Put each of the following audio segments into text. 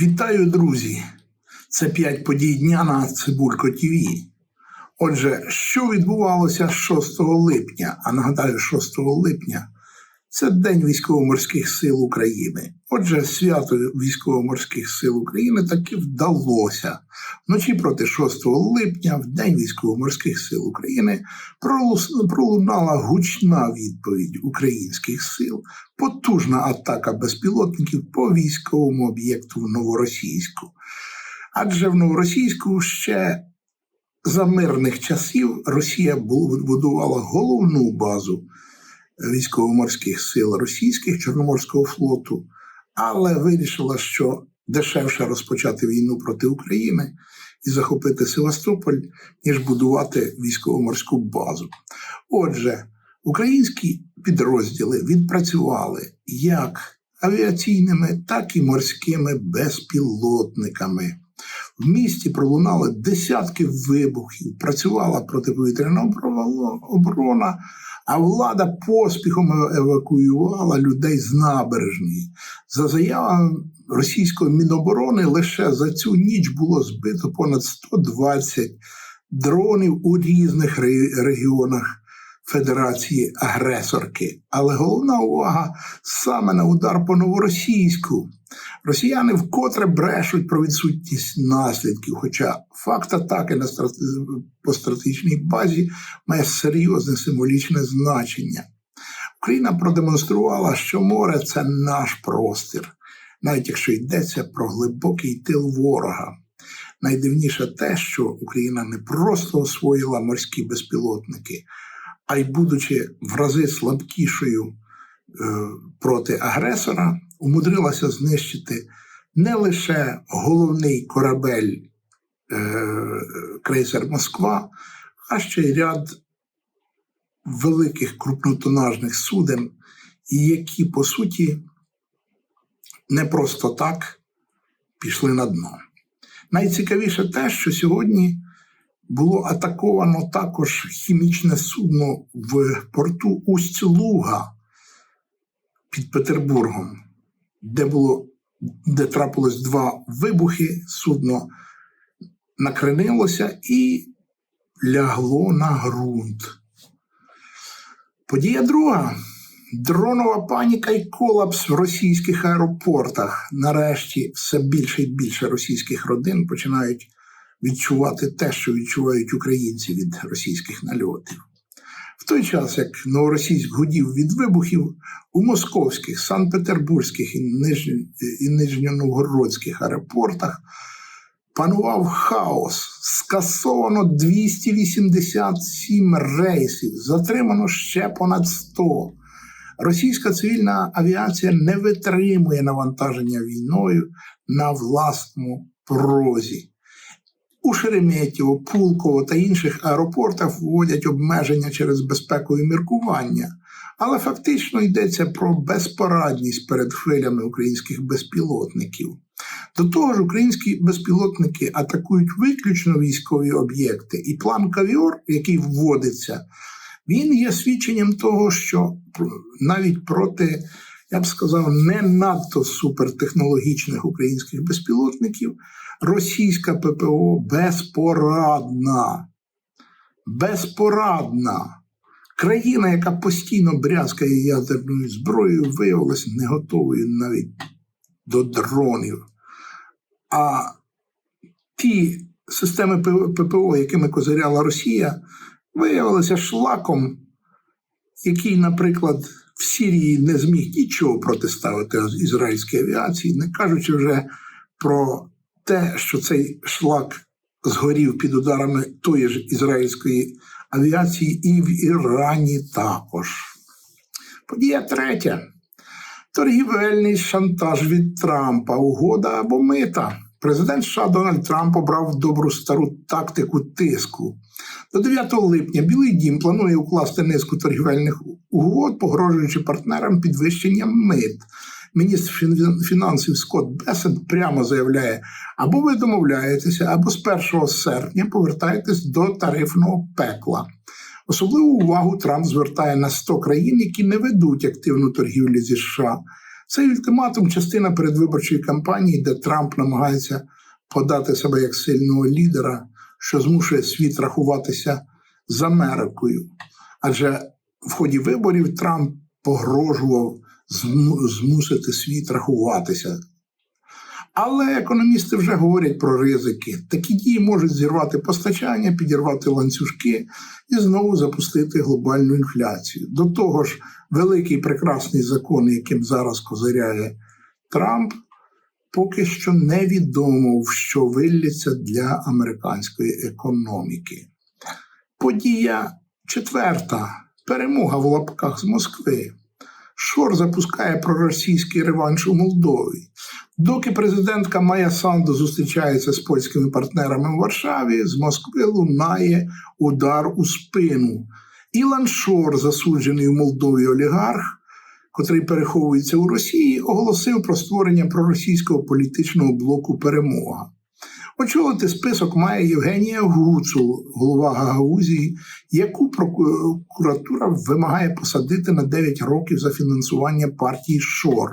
Вітаю, друзі! Це п'ять подій дня на Цибулько ТВ. Отже, що відбувалося 6 липня? А нагадаю, 6 липня це День військово-морських сил України. Отже, свято військово-морських сил України таки вдалося. Вночі проти 6 липня, в День військово-морських сил України, пролунала гучна відповідь українських сил, потужна атака безпілотників по військовому об'єкту в Новоросійську. Адже в Новоросійську ще за мирних часів Росія будувала головну базу військово-морських сил російських Чорноморського флоту, але вирішила, що дешевше розпочати війну проти України і захопити Севастополь, ніж будувати військово-морську базу. Отже, українські підрозділи відпрацювали як авіаційними, так і морськими безпілотниками. В місті пролунали десятки вибухів, працювала протиповітряна оборона- а влада поспіхом е- евакуювала людей з набережної. За заявами російської міноборони, лише за цю ніч було збито понад 120 дронів у різних регіонах Федерації агресорки. Але головна увага саме на удар по новоросійську. Росіяни вкотре брешуть про відсутність наслідків, хоча факт атаки на по стратегічній базі має серйозне символічне значення. Україна продемонструвала, що море це наш простір, навіть якщо йдеться про глибокий тил ворога. Найдивніше те, що Україна не просто освоїла морські безпілотники, а й будучи в рази слабкішою проти агресора, умудрилася знищити не лише головний корабель е, крейсер Москва, а ще й ряд великих крупнотонажних суден, які, по суті, не просто так пішли на дно. Найцікавіше те, що сьогодні було атаковано також хімічне судно в порту Усть-Луга під Петербургом, де було де трапилось два вибухи, судно накренилося і лягло на ґрунт. Подія друга. Дронова паніка і колапс в російських аеропортах. Нарешті все більше і більше російських родин починають відчувати те, що відчувають українці від російських нальотів. В той час, як Новоросійськ гудів від вибухів, у московських, Санкт-Петербурзьких і, Ниж... і Нижньоновгородських аеропортах панував хаос. Скасовано 287 рейсів, затримано ще понад 100. Російська цивільна авіація не витримує навантаження війною на власному прозі. У Шереметьєво, Пулково та інших аеропортах вводять обмеження через безпекові міркування, але фактично йдеться про безпорадність перед хвилями українських безпілотників. До того ж, українські безпілотники атакують виключно військові об'єкти, і план Кавіор, який вводиться, він є свідченням того, що навіть проти, я б сказав, не надто супертехнологічних українських безпілотників російська ППО безпорадна. Безпорадна. Країна, яка постійно брязкає ядерною зброєю, виявилася не готовою навіть до дронів. А ті системи ППО, якими козиряла Росія, виявилися шлаком, який, наприклад, в Сирії не зміг нічого протиставити ізраїльській авіації, не кажучи вже про те, що цей шлак згорів під ударами тої ж ізраїльської авіації, і в Ірані також. Подія третя. Торгівельний шантаж від Трампа, угода або мита. Президент США Дональд Трамп обрав добру стару тактику тиску. До 9 липня Білий Дім планує укласти низку торгівельних угод, погрожуючи партнерам підвищенням мит. Міністр фін- фінансів Скотт Бесет прямо заявляє: або ви домовляєтеся, або з 1 серпня повертаєтесь до тарифного пекла. Особливу увагу Трамп звертає на 100 країн, які не ведуть активну торгівлю зі США. Цей ультиматум частина передвиборчої кампанії, де Трамп намагається подати себе як сильного лідера, що змушує світ рахуватися з Америкою. Адже в ході виборів Трамп погрожував змусити світ рахуватися. Але економісти вже говорять про ризики. Такі дії можуть зірвати постачання, підірвати ланцюжки і знову запустити глобальну інфляцію. До того ж, великий прекрасний закон, яким зараз козиряє Трамп, поки що невідомо, що вилляться для американської економіки. Подія четверта перемога в лапках з Москви. Шор запускає проросійський реванш у Молдові. Доки президентка Майя Санду зустрічається з польськими партнерами в Варшаві, з Москви лунає удар у спину. Ілан Шор, засуджений у Молдові олігарх, котрий переховується у Росії, оголосив про створення проросійського політичного блоку Перемога. Очолити список має Євгенія Гуцул, голова Гагаузії, яку прокуратура вимагає посадити на 9 років за фінансування партії Шор.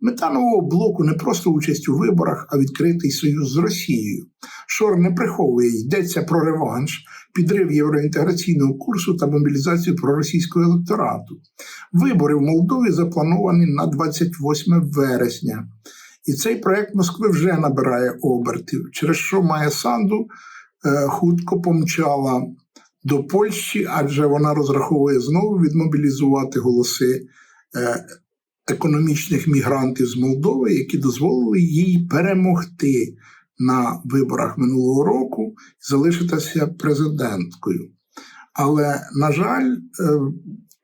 Мета нового блоку не просто участь у виборах, а відкритий союз з Росією. Шор не приховує, йдеться про реванш, підрив євроінтеграційного курсу та мобілізацію проросійського електорату. Вибори в Молдові заплановані на 28 вересня. І цей проект Москви вже набирає обертів, через що Майя Санду е, хутко помчала до Польщі, адже вона розраховує знову відмобілізувати голоси е, економічних мігрантів з Молдови, які дозволили їй перемогти на виборах минулого року і залишитися президенткою. Але, на жаль, е,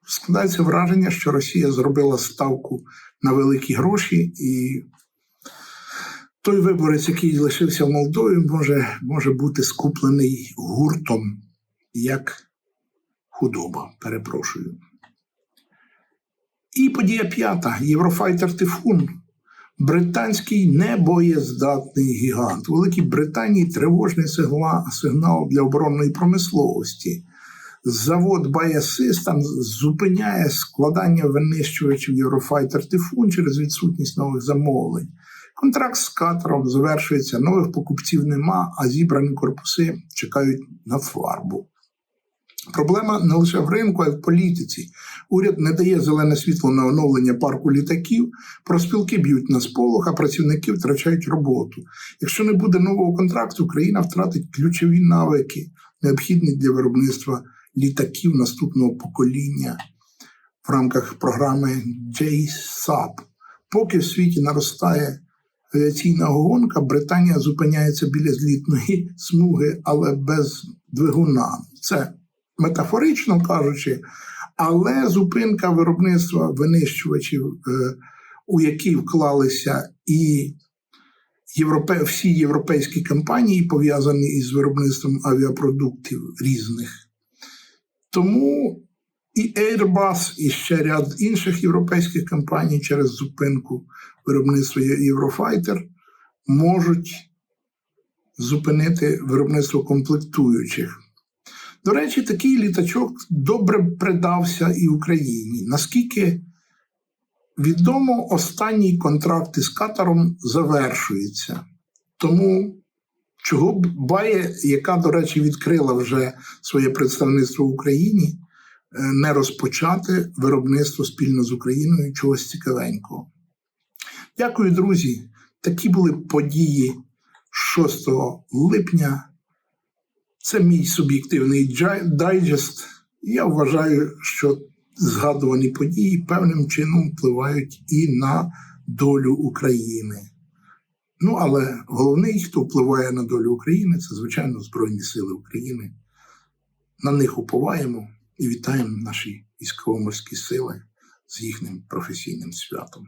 складається враження, що Росія зробила ставку на великі гроші, і той виборець, який лишився в Молдові, може, може бути скуплений гуртом як худоба. Перепрошую. І подія п'ята: Єврофайтер Тифун. Британський небоєздатний гігант. У Великій Британії тривожний сигнал для оборонної промисловості. Завод Biosystem зупиняє складання винищувачів Єврофайтер Тифун через відсутність нових замовлень. Контракт з Катаром завершується, нових покупців нема, а зібрані корпуси чекають на фарбу. Проблема не лише в ринку, а й в політиці. Уряд не дає зелене світло на оновлення парку літаків, проспілки б'ють на сполох, а працівники втрачають роботу. Якщо не буде нового контракту, країна втратить ключові навики, необхідні для виробництва літаків наступного покоління в рамках програми JSAP. Поки в світі наростає авіаційна гонка, Британія зупиняється біля злітної смуги, але без двигуна. Це метафорично кажучи, але зупинка виробництва винищувачів, е, у які вклалися і європе, всі європейські компанії, пов'язані із виробництвом авіапродуктів різних. Тому і Airbus, і ще ряд інших європейських компаній через зупинку виробництва Єврофайтер можуть зупинити виробництво комплектуючих. До речі, такий літачок добре придався і Україні. Наскільки відомо, останній контракт із Катаром завершується. Тому чого б Бає, яка, до речі, відкрила вже своє представництво в Україні, е, не розпочати виробництво спільно з Україною чогось цікавенького. Дякую, друзі. Такі були події 6 липня. Це мій суб'єктивний дайджест. Я вважаю, що згадувані події певним чином впливають і на долю України. Ну, але головний, хто впливає на долю України, це, звичайно, Збройні Сили України. На них уповаємо і вітаємо наші військово-морські сили з їхнім професійним святом.